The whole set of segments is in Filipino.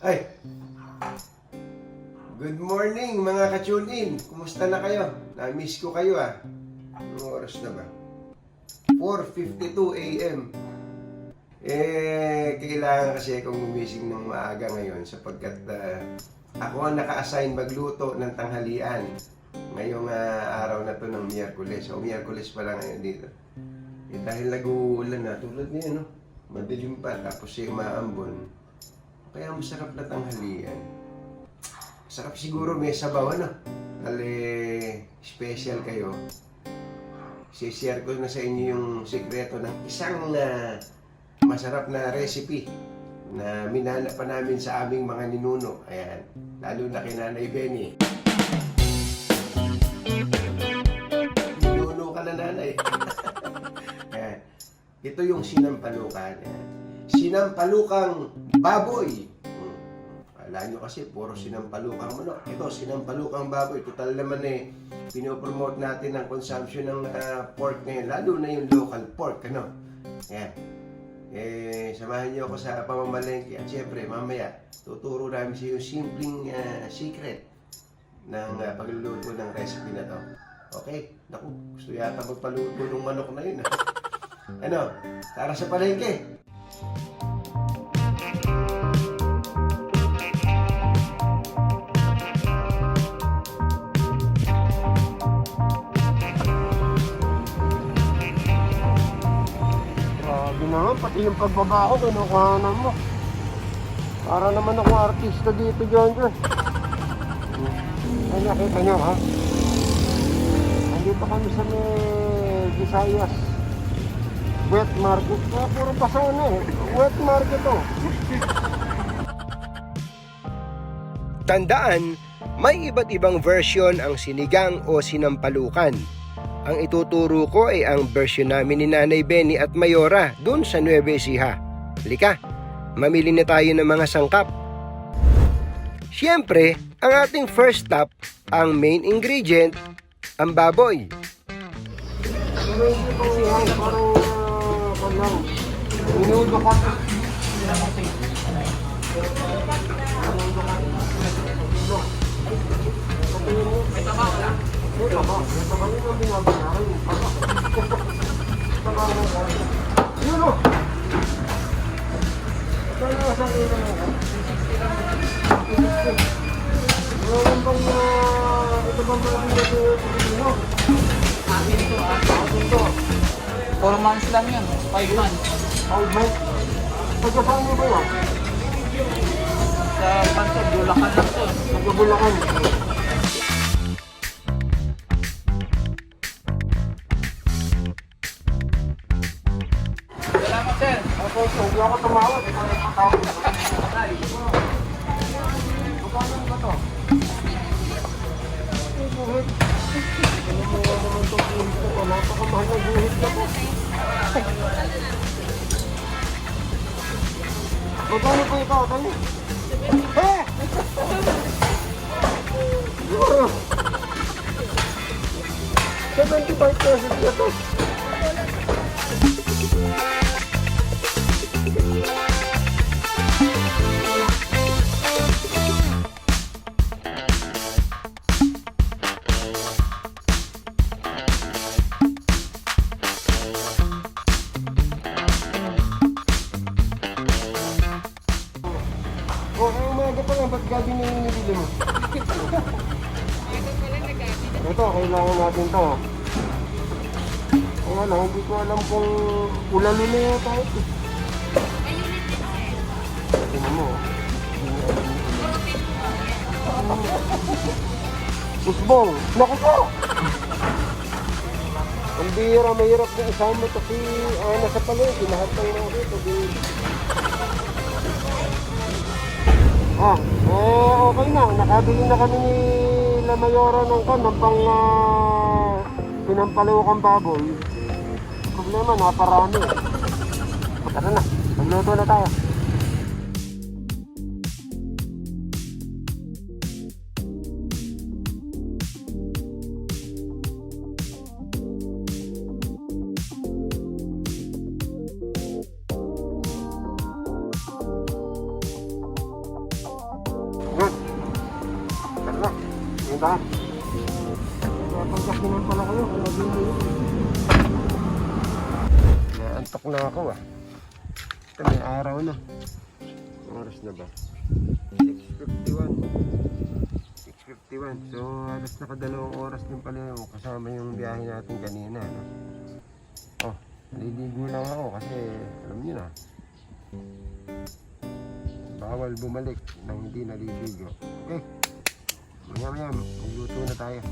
Ay! Good morning mga ka-tune-in! Kumusta na kayo? Na-miss ko kayo ah. Anong oras na ba? 4.52 a.m. Eh, kailangan kasi akong gumising ng maaga ngayon sapagkat ah, ako ang naka-assign magluto ng tanghalian ngayong ah, araw na to ng Miyerkules. O Miyerkules pa lang ngayon dito. Eh, dahil nag-uulan na, tulad niya, no? Madilim pa, tapos siya umaambon. Kaya masarap na tanghalian. Sarap siguro may sabaw, ano? Dali, special kayo. Si-share ko na sa inyo yung sekreto ng isang na masarap na recipe na minana pa namin sa aming mga ninuno. Ayan, lalo na kay Nanay Benny. Ninuno ka na nanay. Ayan. Ito yung sinampalukan. Ayan. Sinampalukang baboy. Hmm. Kala nyo kasi puro sinampalukang manok. Ito, sinampalukang baboy. Total naman eh, pinopromote natin ang consumption ng ah, pork ngayon. Lalo na yung local pork. Ano? Ayan. Eh, samahan niyo ako sa pamamalengke. At syempre, mamaya, tuturo namin sa yung simpleng ah, secret ng ah, pagluluto ng recipe na to. Okay? Naku, gusto yata magpaluto ng manok na yun. ano? Tara sa palengke. Pati yung pagbaba ko, kinukuhanan mo. Para naman ako artista dito, John John. Ay, nakita niyo, ha? Nandito kami sa may Visayas. Wet market. Kaya puro basa na eh. Wet market oh. Tandaan, may iba't ibang version ang sinigang o sinampalukan. Ang ituturo ko ay ang version namin ni Nanay Benny at Mayora dun sa Nueva Ecija. Lika, mamili na tayo ng mga sangkap. Siyempre, ang ating first stop, ang main ingredient, ang baboy. Pero hindi ko yan, parang uh, lang yun. 5 months. Old man. Taga saan mo ba yun? Sa Pansod, Bulacan lang to. Taga Bulacan. Ito, kailangan natin to. Kaya lang, hindi ko alam kung ulalo na yun tayo. Tingnan mo. Usbong, naku po! Ang bihira, mahirap na isama to si Ana sa palengke. Lahat ng mga dito, di- Ah, eh, okay na. Nakabili na kami ni La Mayora ng kan, ng pang uh, pinampalawakang baboy. Problema, naparami. Tara na, magluto na tayo. Kayo, kaya din mo yun. Naantok na ako ah. Ito may araw na. Oras na ba? 6.51. 6.51. So, halos nakadalawang oras din pala yung kasama yung biyahe natin kanina. No? Oh, naliligo lang ako kasi alam niyo na. Bawal bumalik nang hindi naliligo. Okay. Maya maya, magluto na tayo.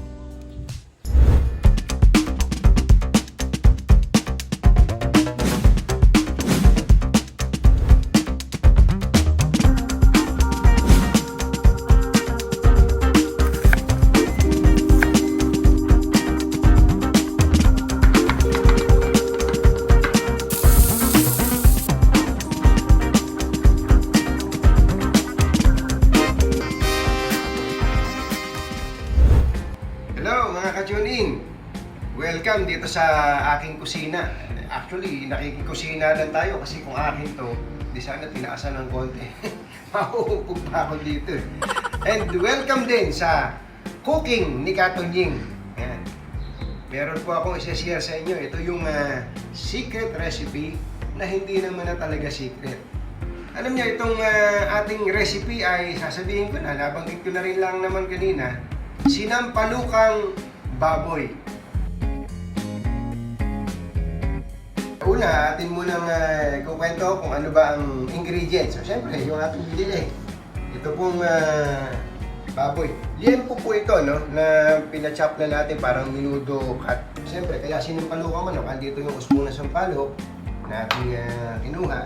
Actually, nakikikusina lang tayo kasi kung akin to, di sana tinaasan ng konti. Mahuhupog pa ako dito. eh. And welcome din sa Cooking ni Katunying. Yan. Meron po akong isa-share sa inyo. Ito yung ah, secret recipe na hindi naman na talaga secret. Alam niyo, itong ah, ating recipe ay sasabihin ko na, nabanggit ko na rin lang naman kanina, sinampalukang baboy. Una, atin munang uh, kukwento kung ano ba ang ingredients. So, syempre, yung ating binili. Ito pong ah, baboy. Liempo po ito, no? Na pinachop na natin parang minudo cut. Siyempre, kaya sinampalukan mo, no? Andito yung uspo ng sampalok na ating ah, kinuha.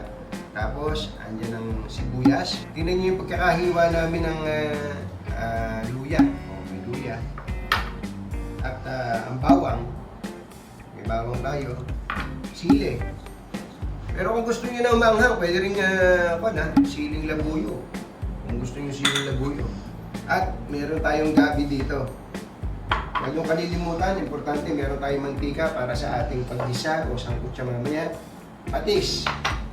Tapos, andyan ang sibuyas. Tingnan niyo yung pagkakahiwa namin ng ah, ah, luya. O, may luya. At ah, ang bawang. May bawang tayo. Sili. Pero kung gusto niyo na umanghang, pwede rin uh, na, siling labuyo. Kung gusto niyo siling labuyo. At meron tayong gabi dito. Huwag niyong kalilimutan, importante meron tayong mantika para sa ating paggisa o sangkot siya mamaya. Patis.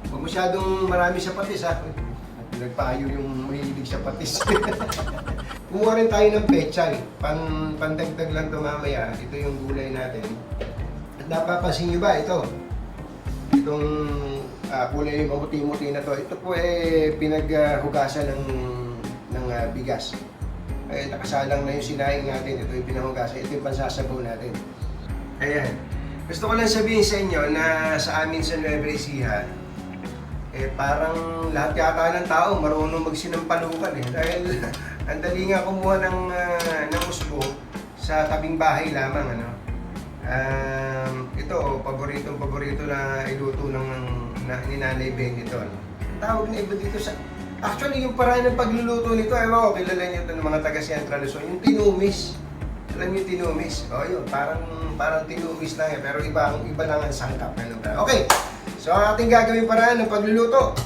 Huwag masyadong marami sa patis ha. Nagpayo yung mahilig sa patis. Kumuha rin tayo ng pechay. Pan, pandagdag lang ito mamaya. Ito yung gulay natin. At napapansin nyo ba ito? Itong ah, kulay mamuti-muti na to. Ito po eh pinaghugasan ng, ng ah, bigas. Ay, nakasalang na yung sinaing natin. Ito yung pinahugasan. Ito yung pansasabaw natin. Ayan. Gusto ko lang sabihin sa inyo na sa amin sa Nueva Ecija, eh parang lahat yata ng tao marunong magsinampalukan eh. Dahil ang dali nga kumuha ng, ah, ng usbo sa tabing bahay lamang. Ano? Um, ito, paboritong paborito na iluto ng, na, ni Nanay Benny ito. Ano? Ang Tawag na iba dito sa... Actually, yung paraan ng pagluluto nito, ewan ko, kilala niyo ito ng mga taga Central Luzon, yung tinumis. Alam niyo tinumis? O yun, parang, parang tinumis lang eh, pero iba, iba lang ang sangkap. Okay, so ang ating gagawin paraan ng pagluluto,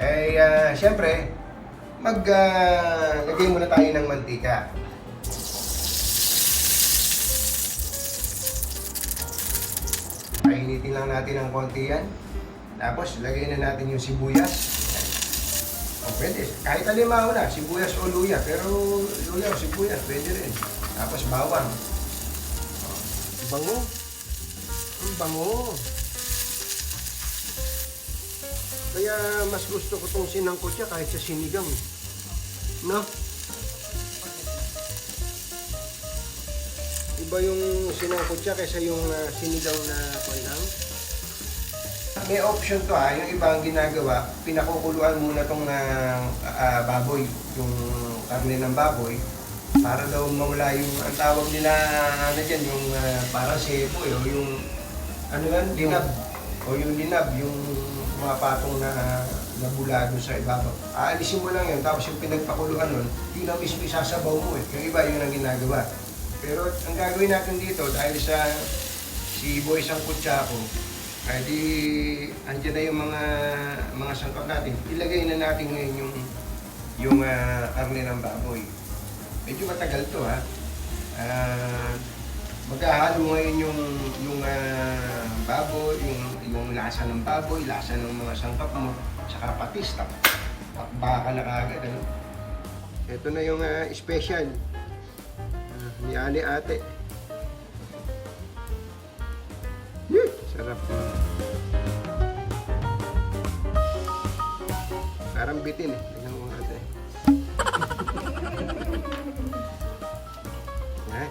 ay ah, syempre, mag, ah, lagay muna tayo ng mantika. Painitin lang natin ng konti yan. Tapos, lagay na natin yung sibuyas. O, pwede. Kahit alimaw na, sibuyas o luya. Pero luya o sibuyas, pwede rin. Tapos bawang. O, bango. Ang bango. Kaya mas gusto ko tong sinangkot siya kahit sa sinigang. Iba yung sinangkot siya kaysa yung ah, sinigang na kwan may option to ha, yung iba ang ginagawa, pinakukuluan muna tong ah, ah, baboy, yung karne ng baboy, para daw mawala yung, ang tawag nila, ano dyan, yung ah, parang sebo, eh, o yung, ano yan, linab, o yung linab, yung mga patong na nabulado sa ibabaw. Aalisin mo lang yun, tapos yung pinagpakuluan nun, di na mismo isasabaw mo eh. Yung iba yun ang ginagawa. Pero ang gagawin natin dito, dahil sa si Boy Sangkutsako, ay di, andyan na yung mga mga sangkap natin. Ilagay na natin ngayon yung yung ah, karne ng baboy. Medyo matagal to ha. Ah, maghahalo ngayon yung yung ah, baboy, yung yung lasa ng baboy, lasa ng mga sangkap mo, saka patis, tap, baka na kagad. Ano? Ito na yung ah, special ni Ali Ate. Yee, sarap. Parang bitin eh. Tingnan mo ate. eh.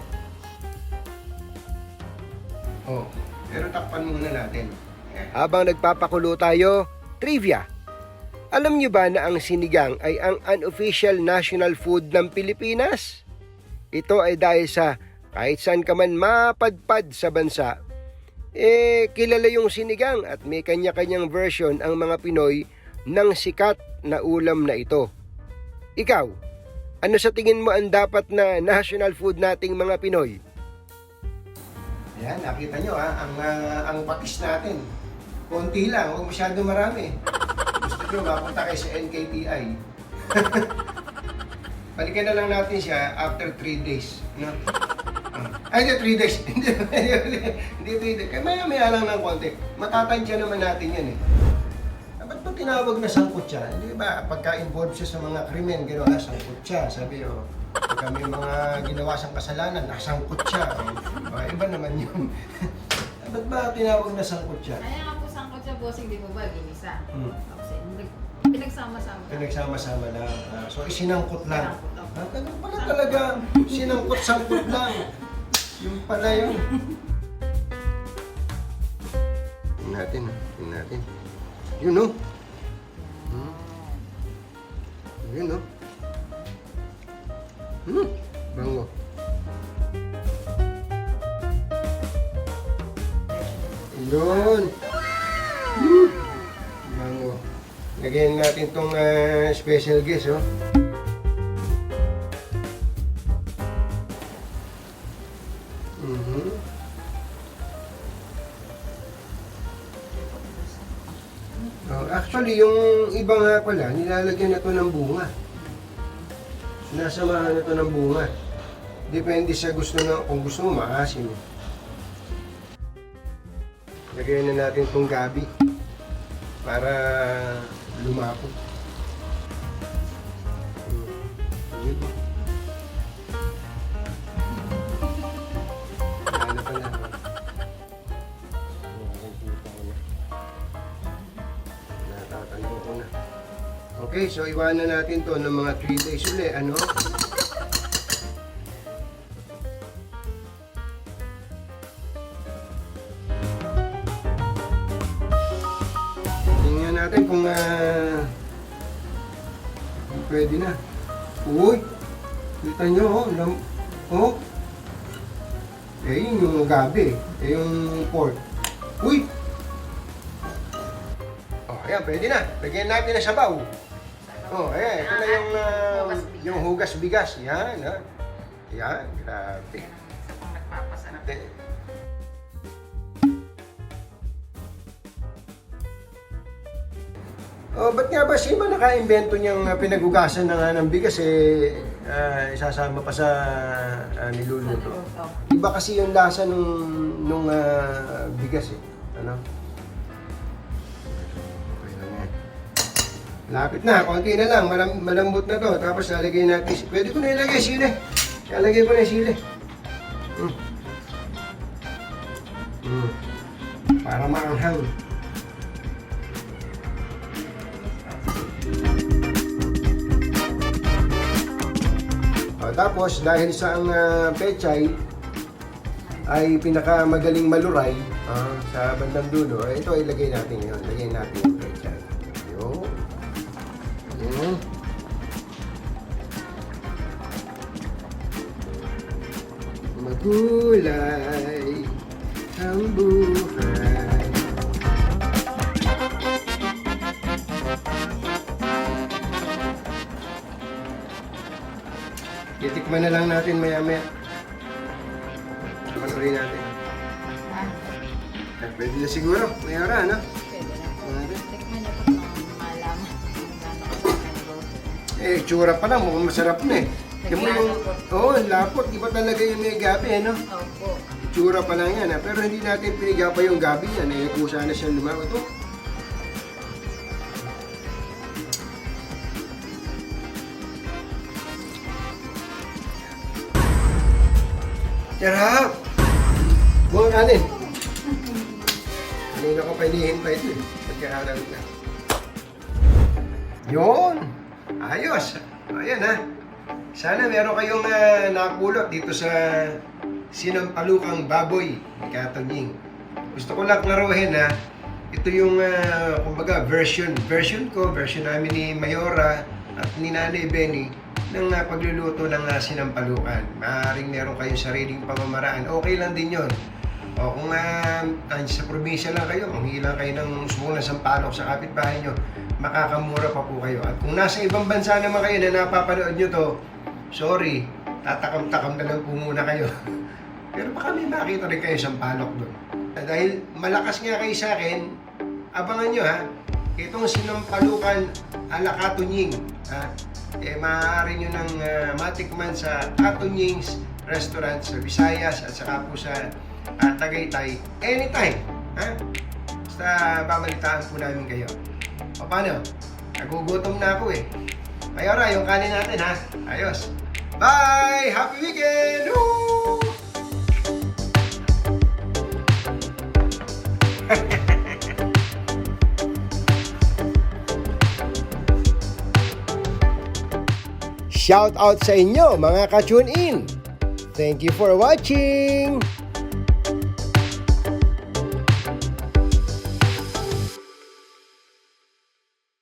Oh, pero takpan muna natin. Eh. Habang nagpapakulo tayo, trivia. Alam niyo ba na ang sinigang ay ang unofficial national food ng Pilipinas? Ito ay dahil sa kahit saan ka man mapadpad sa bansa, eh kilala yung sinigang at may kanya-kanyang version ang mga Pinoy ng sikat na ulam na ito. Ikaw, ano sa tingin mo ang dapat na national food nating mga Pinoy? Yan, nakita nyo ha, ang, ah, ang patis natin. Konti lang, huwag masyado marami. Gusto nyo, mapunta kayo sa NKTI. Balikan na lang natin siya after 3 days. No? Ay, hindi, 3 days. Hindi, hindi, hindi 3 days. Kaya maya maya lang ng konti. Matatansya naman natin yan eh. Ah, Ba't ba tinawag na sangkot siya? Hindi ba, pagka-involved siya sa mga krimen, gano'n, ah, sangkot siya. Sabi, oh, pagka may mga ginawa siyang kasalanan, nasangkot siya. Oh, iba naman yun. Ba't ba tinawag na sangkot siya? Kaya nga po sangkot sa bossing, di po ba, ginisa. Hmm. Tapos eh, pinagsama-sama. Pinagsama-sama lang. Ah, so, isinangkot lang. Sinangkot lang. Ah, ganun pala talaga. Sinangkot-sangkot lang. Yung pala yun. Tingnan natin. Tingnan natin. Yun, no? Hmm. Yun, no? Hmm. Bango. Yun. Lagyan natin tong ah, special guest, oh. Oh, actually, yung iba nga pala, nilalagyan na to ng bunga. Sinasamahan na to ng bunga. Depende sa gusto na, kung gusto mo, maasim. Lagyan na natin tong gabi para lumapot. Hmm. Yun. Ano pala? Nakikita ko na. Natatanda ko. Okay, so iwanan natin to ng mga 3 days uli. Ano? Kita nyo, oh. Lam- oh. Eh, yun yung gabi. Eh, yung pork. Uy! Oh, ayan, pwede na. Lagyan natin na sabaw. Oh, ayan. Ito na yung, ah, Hugas bigas. yung hugas bigas. Yan, ha. Yan, grabe. Nagpapasarap. Oh, ba't nga ba sino ba naka-invento niyang uh, pinaghugasan na nga ng bigas eh ah, isasama pa sa ah, niluluto? Iba kasi yung lasa nung nung ah, bigas eh. Ano? Lapit na, konti na lang, malam, malambot na to. Tapos lalagay natin, pwede ko na ilagay sili. Lalagay ko na yung sili. Mm. Mm. Para maanghang. Tapos, dahil sa ang ah, pechay ay pinakamagaling maluray ah, sa bandang dulo, eh, ito ay lagay natin yun. Lagay natin yung pechay. Yun. Yun. Magulay ang buhay. Titikman na lang natin maya-maya. Patuloy natin. Eh, Pwede na siguro. May ara, ano? Pwede na po. Pwede. Tikman niyo po malaman kung po kaluto. Eh, tsura pa lang. Mukhang masarap na eh. Yung mo yung... Oo, oh, lapot. Iba talaga yung may gabi, ano? Opo. Tsura pa lang yan, ha? Pero hindi natin pinigapa yung gabi yan. Eh, kusa na siyang lumawat. Oh. Sarap! Buong kanin. Kanina ko pa hinihintay ito eh. Pagkakaroon na. Yun! Ayos! Ayan ha. Sana meron kayong ah, napulot dito sa sinampalukang baboy ni Katonying. Gusto ko lang klaruhin ha. Ito yung, ah, kumbaga, version. Version ko, version namin ni Mayora at ni Nanay Benny ng ah, pagluluto ng uh, sinampalukan. Maaaring meron kayong sariling pamamaraan. Okay lang din yon. O kung uh, sa probinsya lang kayo, manghingi lang kayo ng sumo ng sampalok sa kapitbahay nyo, makakamura pa po kayo. At kung nasa ibang bansa naman kayo na napapanood nyo to, sorry, tatakam-takam na lang po muna kayo. Pero baka may makita rin kayo sampalok doon. Dahil malakas nga kayo sa akin, abangan nyo ha, itong sinampalukan ala Katunying. Ha? Eh, maaari nyo nang uh, matikman sa Katunying's restaurant sa Visayas at saka po sa uh, Tagaytay anytime. Ha? Basta babalitaan po namin kayo. O paano? Nagugutom na ako eh. Mayora, yung kanin natin ha. Ayos. Bye! Happy weekend! Woo! Shout out sa inyo mga ka-tune in! Thank you for watching!